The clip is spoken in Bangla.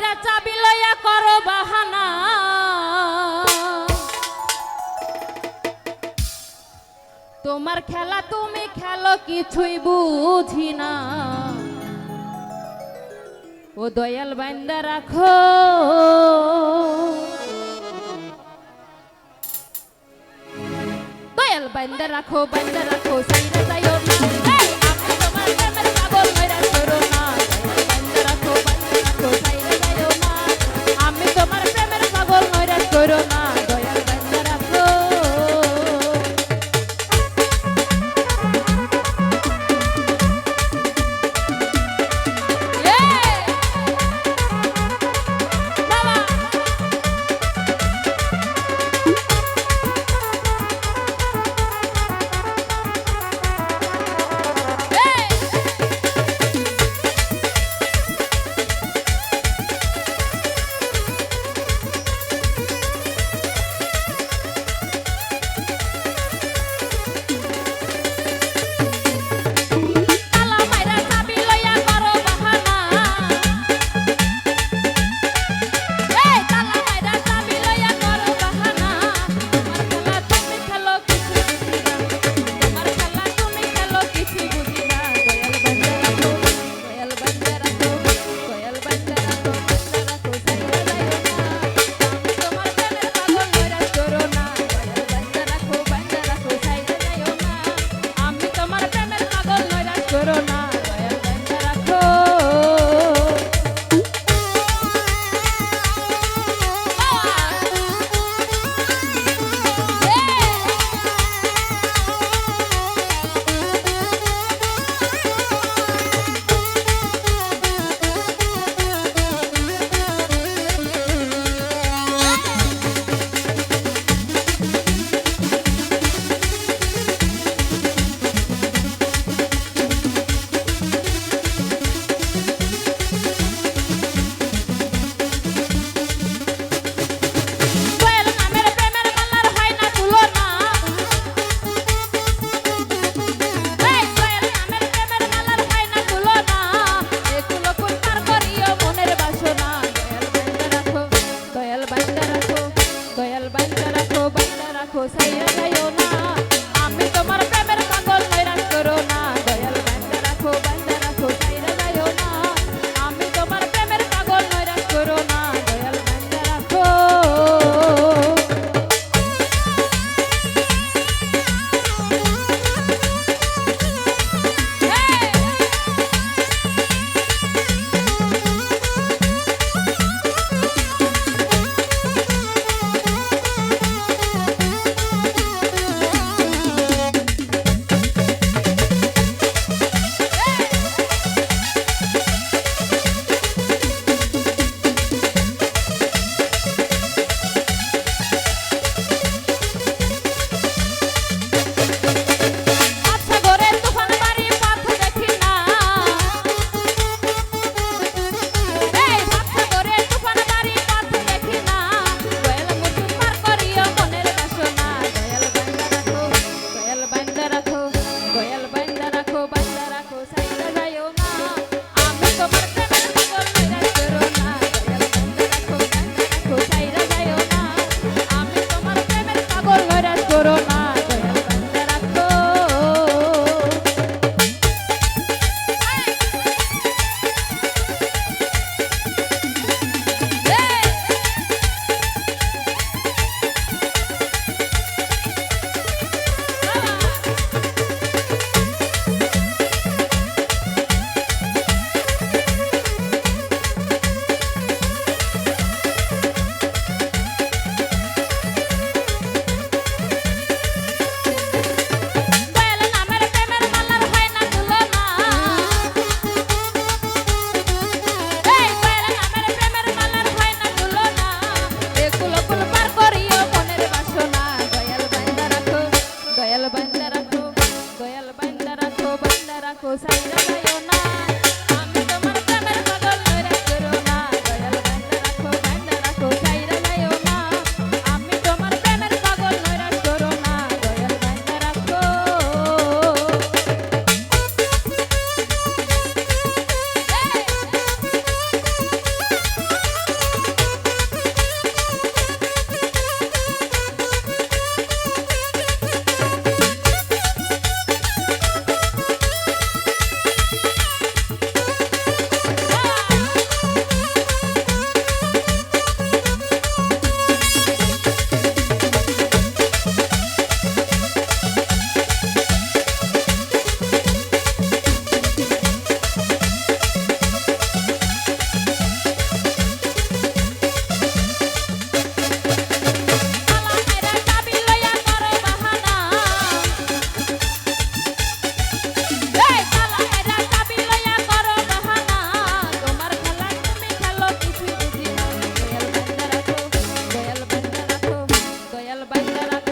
কইরা চাবি লইয়া করো বাহানা। তোমার খেলা তুমি খেলো কিছুই বুঝি না। ও দয়াল, বাইন্দা রাখো। দয়াল, বাইন্দা রাখো বাইন্দা রাখো, সাইরা। Thank you.